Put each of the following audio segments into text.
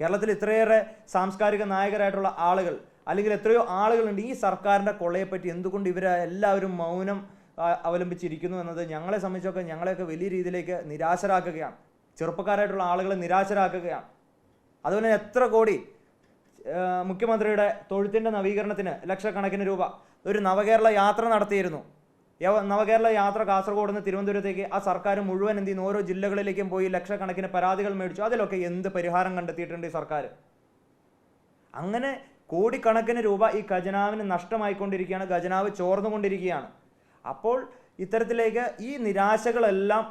കേരളത്തിൽ ഇത്രയേറെ സാംസ്കാരിക നായകരായിട്ടുള്ള ആളുകൾ അല്ലെങ്കിൽ എത്രയോ ആളുകളുണ്ട് ഈ സർക്കാരിന്റെ കൊള്ളയെപ്പറ്റി എന്തുകൊണ്ട് ഇവർ എല്ലാവരും മൗനം അവലംബിച്ചിരിക്കുന്നു എന്നത് ഞങ്ങളെ സംബന്ധിച്ചൊക്കെ ഞങ്ങളെയൊക്കെ വലിയ രീതിയിലേക്ക് നിരാശരാക്കുകയാണ്. ചെറുപ്പക്കാരായിട്ടുള്ള ആളുകളെ നിരാശരാക്കുകയാണ്. അതുപോലെ എത്ര കോടി മുഖ്യമന്ത്രിയുടെ തൊഴുത്തിന്റെ നവീകരണത്തിന് ലക്ഷക്കണക്കിന് രൂപ ഒരു നവകേരള യാത്ര നടത്തിയിരുന്നു. നവകേരള യാത്ര കാസർഗോഡ് നിന്ന് തിരുവനന്തപുരത്തേക്ക് ആ സർക്കാർ മുഴുവൻ എന്ത് ചെയ്യുന്നു? ഓരോ ജില്ലകളിലേക്കും പോയി ലക്ഷക്കണക്കിന് പരാതികൾ മേടിച്ചു. അതിലൊക്കെ എന്ത് പരിഹാരം കണ്ടെത്തിയിട്ടുണ്ട് ഈ സർക്കാർ? അങ്ങനെ കോടിക്കണക്കിന് രൂപ ഈ ഖജനാവിന് നഷ്ടമായിക്കൊണ്ടിരിക്കുകയാണ്. ഖജനാവ് ചോർന്നുകൊണ്ടിരിക്കുകയാണ്. അപ്പോൾ ഇത്തരത്തിലേക്ക് ഈ നിരാശകളെല്ലാം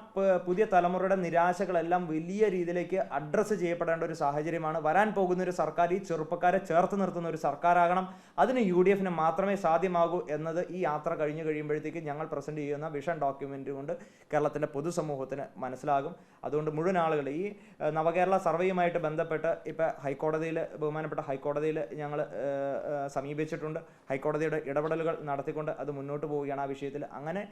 പുതിയ തലമുറയുടെ നിരാശകളെല്ലാം വലിയ രീതിയിലേക്ക് അഡ്രസ്സ് ചെയ്യപ്പെടേണ്ട ഒരു സാഹചര്യമാണ്. വരാൻ പോകുന്ന ഒരു സർക്കാർ ഈ ചെറുപ്പക്കാരെ ചേർത്ത് നിർത്തുന്ന ഒരു സർക്കാരാകണം. അതിന് യു ഡി എഫിന് മാത്രമേ സാധ്യമാകൂ എന്നത് ഈ യാത്ര കഴിഞ്ഞു കഴിയുമ്പോഴത്തേക്ക് ഞങ്ങൾ പ്രസന്റ് ചെയ്യുന്ന വിഷൻ ഡോക്യുമെന്റ് കൊണ്ട് കേരളത്തിന്റെ പൊതുസമൂഹത്തിന് മനസ്സിലാകും. അതുകൊണ്ട് മുഴുവൻ ആളുകൾ ഈ നവകേരള സർവേയുമായിട്ട് ബന്ധപ്പെട്ട് ഇപ്പം ഹൈക്കോടതിയിൽ ബഹുമാനപ്പെട്ട ഹൈക്കോടതിയിൽ ഞങ്ങൾ സമീപിച്ചിട്ടുണ്ട്. ഹൈക്കോടതിയുടെ ഇടപെടലുകൾ നടത്തിക്കൊണ്ട് അത് മുന്നോട്ട് പോവുകയാണ് ആ വിഷയത്തിൽ അങ്ങനെ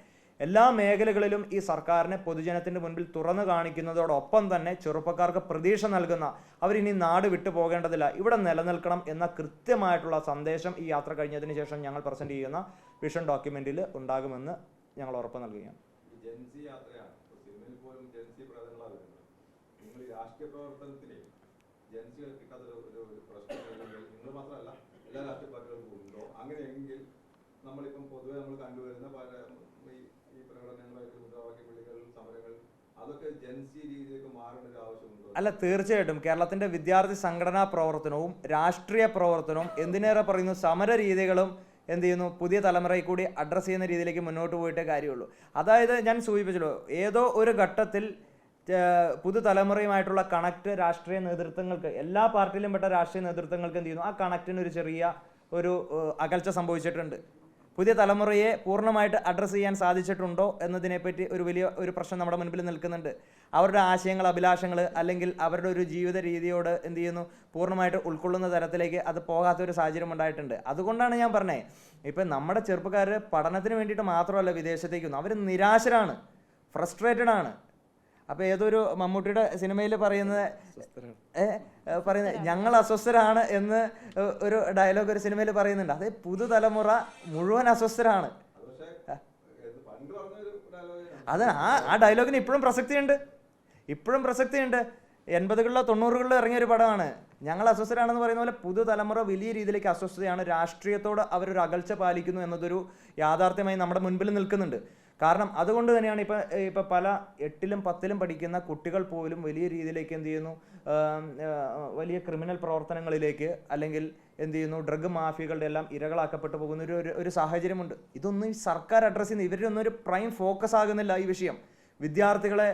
എല്ലാ മേഖലകളിലും ഈ സർക്കാരിനെ പൊതുജനത്തിന്റെ മുൻപിൽ തുറന്നു കാണിക്കുന്നതോടൊപ്പം തന്നെ ചെറുപ്പക്കാർക്ക് പ്രതീക്ഷ നൽകുന്ന അവരിനി നാട് വിട്ടു പോകേണ്ടതില്ല ഇവിടെ നിലനിൽക്കണം എന്ന കൃത്യമായിട്ടുള്ള സന്ദേശം ഈ യാത്ര കഴിഞ്ഞതിന് ശേഷം ഞങ്ങൾ പ്രസന്റ് ചെയ്യുന്ന വിഷൻ ഡോക്യുമെന്റിൽ ഉണ്ടാകുമെന്ന് ഞങ്ങൾ ഉറപ്പ് നൽകുകയാണ്. രാഷ്ട്രീയ പ്രവർത്തനത്തിലെ ജനസികൾ കിട്ടാത്ത ഒരു പ്രശ്നം നിങ്ങൾ മാത്രമല്ല എല്ലാ രാഷ്ട്രീയ പാർട്ടികൾക്കും ഉണ്ടോ? അങ്ങനെയെങ്കിൽ നമ്മളിപ്പം പൊതുവെ നമ്മൾ കണ്ടുവരുന്ന പല ഈ ഈ പ്രകടനങ്ങളായിട്ട് മുദ്രാവാക്യ വിളികൾ സമരങ്ങൾ അതൊക്കെ ജൻസി രീതിയിലേക്ക് മാറേണ്ട ഒരു ആവശ്യമുണ്ടോ? അല്ല തീർച്ചയായിട്ടും. കേരളത്തിന്റെ വിദ്യാർത്ഥി സംഘടനാ പ്രവർത്തനവും രാഷ്ട്രീയ പ്രവർത്തനവും എന്തിനേറെ പറയുന്നു? സമര രീതികളും എന്ത് ചെയ്യുന്നു? പുതിയ തലമുറയിൽ കൂടി അഡ്രസ്സ് ചെയ്യുന്ന രീതിയിലേക്ക് മുന്നോട്ട് പോയിട്ടേ കാര്യമുള്ളൂ. അതായത് ഞാൻ സൂചിപ്പിച്ചല്ലോ ഏതോ ഒരു ഘട്ടത്തിൽ പുതുതലമുറയുമായിട്ടുള്ള കണക്ട് രാഷ്ട്രീയ നേതൃത്വങ്ങൾക്ക് എല്ലാ പാർട്ടിയിലും പെട്ട രാഷ്ട്രീയ നേതൃത്വങ്ങൾക്ക് എന്ത് ചെയ്യുന്നു? ആ കണക്റ്റിന് ഒരു ചെറിയ ഒരു അകൽച്ച സംഭവിച്ചിട്ടുണ്ട്. പുതിയ തലമുറയെ പൂർണമായിട്ട് അഡ്രസ്സ് ചെയ്യാൻ സാധിച്ചിട്ടുണ്ടോ എന്നതിനെപ്പറ്റി ഒരു വലിയ ഒരു പ്രശ്നം നമ്മുടെ മുൻപിൽ നിൽക്കുന്നുണ്ട്. അവരുടെ ആശയങ്ങൾ അഭിലാഷങ്ങൾ അല്ലെങ്കിൽ അവരുടെ ഒരു ജീവിത രീതിയോട് എന്ത് ചെയ്യുന്നു? പൂർണമായിട്ട് ഉൾക്കൊള്ളുന്ന തരത്തിലേക്ക് അത് പോകാത്ത ഒരു സാഹചര്യം ഉണ്ടായിട്ടുണ്ട്. അതുകൊണ്ടാണ് ഞാൻ പറഞ്ഞത് ഇപ്പം നമ്മുടെ ചെറുപ്പക്കാർ പഠനത്തിന് വേണ്ടിയിട്ട് മാത്രമല്ല വിദേശത്തേക്ക് അവർ നിരാശരാണ് ഫ്രസ്ട്രേറ്റഡ് ആണ്. അപ്പോൾ ഏതൊരു മമ്മൂട്ടിയുടെ സിനിമയിൽ പറയുന്നത് പറയുന്നത് ഞങ്ങൾ അസ്വസ്ഥരാണ് എന്ന് ഒരു ഡയലോഗ് ഒരു സിനിമയിൽ പറയുന്നുണ്ട്. അത് പുതുതലമുറ മുഴുവൻ അസ്വസ്ഥരാണ്. അത് ആ ആ ഡയലോഗിന് ഇപ്പോഴും പ്രസക്തിയുണ്ട്. ഇപ്പോഴും പ്രസക്തിയുണ്ട്. എൺപതുകളിലോ തൊണ്ണൂറുകളിലോ ഇറങ്ങിയ ഒരു പടമാണ്. ഞങ്ങൾ അസ്വസ്ഥരാണെന്ന് പറയുന്ന പോലെ പുതുതലമുറ വലിയ രീതിയിലേക്ക് അസ്വസ്ഥതയാണ്. രാഷ്ട്രീയത്തോട് അവരൊരു അകൽച്ച പാലിക്കുന്നു എന്നതൊരു യാഥാർത്ഥ്യമായി നമ്മുടെ മുൻപിൽ നിൽക്കുന്നുണ്ട്. കാരണം അതുകൊണ്ട് തന്നെയാണ് ഇപ്പം ഇപ്പം പല എട്ടിലും പത്തിലും പഠിക്കുന്ന കുട്ടികൾ പോലും വലിയ രീതിയിലേക്ക് എന്ത് ചെയ്യുന്നു വലിയ ക്രിമിനൽ പ്രവർത്തനങ്ങളിലേക്ക് അല്ലെങ്കിൽ എന്ത് ചെയ്യുന്നു ഡ്രഗ് മാഫിയകളുടെ എല്ലാം ഇരകളാക്കപ്പെട്ടു പോകുന്ന ഒരു ഒരു- സാഹചര്യമുണ്ട്. ഇതൊന്നും ഈ സർക്കാർ അഡ്രസ്സ് ചെയ്യുന്ന ഇവരുടെ ഒന്നും ഒരു പ്രൈം ഫോക്കസ് ആകുന്നില്ല ഈ വിഷയം. വിദ്യാർത്ഥികളെ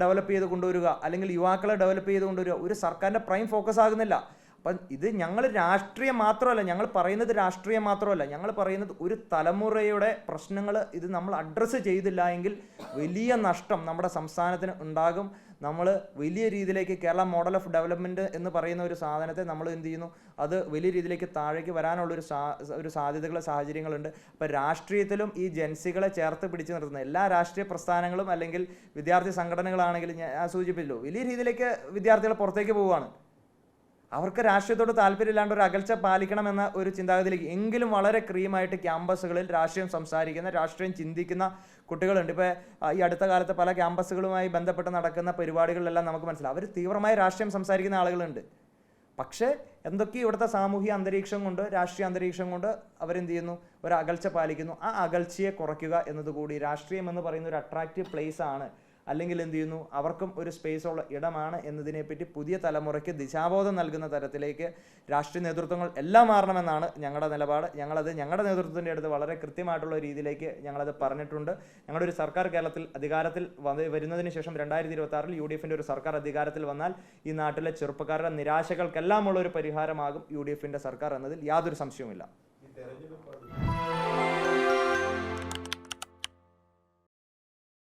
ഡെവലപ്പ് ചെയ്ത് കൊണ്ടുവരിക അല്ലെങ്കിൽ യുവാക്കളെ ഡെവലപ്പ് ചെയ്ത് കൊണ്ടുവരിക ഒരു സർക്കാരിന്റെ പ്രൈം ഫോക്കസ് ആകുന്നില്ല. അപ്പം ഇത് ഞങ്ങൾ രാഷ്ട്രീയം മാത്രമല്ല ഞങ്ങൾ പറയുന്നത് രാഷ്ട്രീയം മാത്രമല്ല ഞങ്ങൾ പറയുന്നത് ഒരു തലമുറയുടെ പ്രശ്നങ്ങൾ ഇത് നമ്മൾ അഡ്രസ്സ് ചെയ്തില്ല എങ്കിൽ വലിയ നഷ്ടം നമ്മുടെ സംസ്ഥാനത്തിന് ഉണ്ടാകും. നമ്മൾ വലിയ രീതിയിലേക്ക് കേരള മോഡൽ ഓഫ് ഡെവലപ്മെന്റ് എന്ന് പറയുന്ന ഒരു സാധനത്തെ നമ്മൾ എന്ത് ചെയ്യുന്നു? അത് വലിയ രീതിയിലേക്ക് താഴേക്ക് വരാനുള്ളൊരു സാ ഒരു സാധ്യതകൾ സാഹചര്യങ്ങളുണ്ട്. അപ്പോൾ രാഷ്ട്രീയത്തിലും ഈ ജൻസികളെ ചേർത്ത് പിടിച്ചു നിർത്തുന്ന എല്ലാ രാഷ്ട്രീയ പ്രസ്ഥാനങ്ങളും അല്ലെങ്കിൽ വിദ്യാർത്ഥി സംഘടനകളാണെങ്കിലും ഞാൻ സൂചിപ്പിച്ചല്ലോ വലിയ രീതിയിലേക്ക് വിദ്യാർത്ഥികൾ പുറത്തേക്ക് പോവുകയാണ്. അവർക്ക് രാഷ്ട്രീയത്തോട് താല്പര്യമില്ലാണ്ട് ഒരു അകൽച്ച പാലിക്കണമെന്ന ഒരു ചിന്താഗതിയിലേക്ക് എങ്കിലും വളരെ ക്രീമായിട്ട് ക്യാമ്പസുകളിൽ രാഷ്ട്രീയം സംസാരിക്കുന്ന രാഷ്ട്രീയം ചിന്തിക്കുന്ന കുട്ടികളുണ്ട്. ഇപ്പോൾ ഈ അടുത്ത കാലത്ത് പല ക്യാമ്പസുകളുമായി ബന്ധപ്പെട്ട് നടക്കുന്ന പരിപാടികളിലെല്ലാം നമുക്ക് മനസ്സിലാവും. അവർ തീവ്രമായി രാഷ്ട്രീയം സംസാരിക്കുന്ന ആളുകളുണ്ട്. പക്ഷേ എന്തൊക്കെ ഇവിടുത്തെ സാമൂഹിക അന്തരീക്ഷം കൊണ്ട് രാഷ്ട്രീയ അന്തരീക്ഷം കൊണ്ട് അവരെന്ത് ചെയ്യുന്നു? ഒരു അകൽച്ച പാലിക്കുന്നു. ആ അകൽച്ചയെ കുറയ്ക്കുക എന്നതുകൂടി രാഷ്ട്രീയം എന്ന് പറയുന്ന ഒരു അട്രാക്റ്റീവ് പ്ലേസ് ആണ് അല്ലെങ്കിൽ എന്ത് ചെയ്യുന്നു അവർക്കും ഒരു സ്പേസുള്ള ഇടമാണ് എന്നതിനെപ്പറ്റി പുതിയ തലമുറയ്ക്ക് ദിശാബോധം നൽകുന്ന തരത്തിലേക്ക് രാഷ്ട്രീയ നേതൃത്വങ്ങൾ എല്ലാം മാറണമെന്നാണ് ഞങ്ങളുടെ നിലപാട്. ഞങ്ങളത് ഞങ്ങളുടെ നേതൃത്വത്തിന്റെ അടുത്ത് വളരെ കൃത്യമായിട്ടുള്ള രീതിയിലേക്ക് ഞങ്ങളത് പറഞ്ഞിട്ടുണ്ട്. ഞങ്ങളുടെ ഒരു സർക്കാർ കേരളത്തിൽ അധികാരത്തിൽ വരുന്നതിന് ശേഷം രണ്ടായിരത്തി ഇരുപത്തി ആറിൽ യു ഡി എഫിന്റെ ഒരു സർക്കാർ അധികാരത്തിൽ വന്നാൽ ഈ നാട്ടിലെ ചെറുപ്പക്കാരുടെ നിരാശകൾക്കെല്ലാം ഉള്ള ഒരു പരിഹാരമാകും യു ഡി എഫിന്റെ സർക്കാർ എന്നതിൽ യാതൊരു സംശയവുമില്ല.